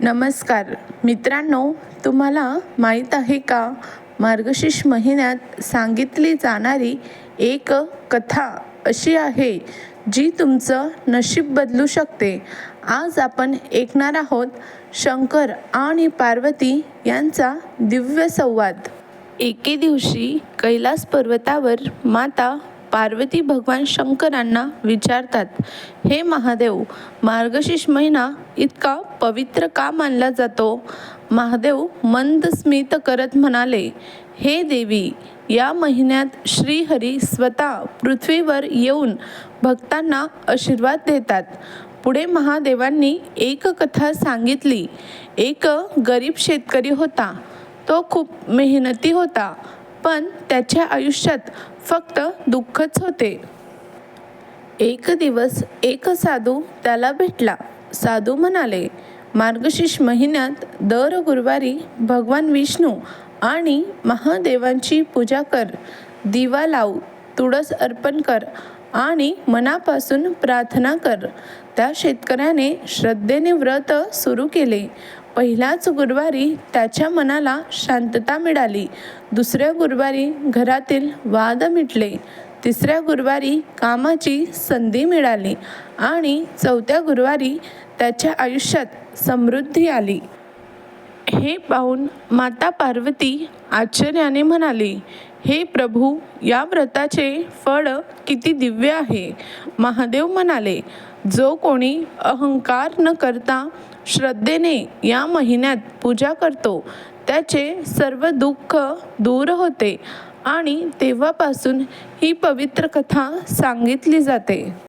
नमस्कार. मित्रांनो तुम्हाला माहीत आहे का? मार्गशीर्ष महिन्यात सांगितली जाणारी एक कथा अशी आहे जी तुमचं नशीब बदलू शकते. आज आपण ऐकणार आहोत शंकर आणि पार्वती यांचा दिव्य संवाद. एके दिवशी कैलास पर्वतावर माता पार्वती भगवान शंकरांना विचारतात हे महादेव मार्गशीर्ष महिना इतका पवित्र का मानला जातो? महादेव मंद स्मित करत म्हणाले हे देवी या महिन्यात श्रीहरी स्वतः पृथ्वीवर येऊन भक्तांना आशीर्वाद देतात. पुढे महादेवांनी एक कथा सांगितली. एक गरीब शेतकरी होता. तो खूप मेहनती होता. पण त्याच्या आयुष्यात फक्त दुःखच होते. एक दिवस एक साधू त्याला भेटला. साधू म्हणाले मार्गशीर्ष महिन्यात दर गुरुवारी भगवान विष्णू आणि महादेवांची पूजा कर दिवा लाव तुळस अर्पण कर आणि मनापासून प्रार्थना कर. त्या शेतकऱ्याने श्रद्धेने व्रत सुरू केले. पहिल्याच गुरुवारी त्याच्या मनाला शांतता मिळाली. दुसऱ्या गुरुवारी घरातील वाद मिटले. तिसऱ्या गुरुवारी कामाची संधी मिळाली आणि चौथ्या गुरुवारी त्याच्या आयुष्यात समृद्धी आली. हे पाहून माता पार्वती आश्चर्याने म्हणाली हे प्रभू या व्रताचे फळ किती दिव्य आहे. महादेव म्हणाले जो कोणी अहंकार न करता श्रद्धेने या महिन्यात पूजा करतो. त्याचे सर्व दुःख दूर होते आणि तेव्हापासून ही पवित्र कथा सांगितली जाते.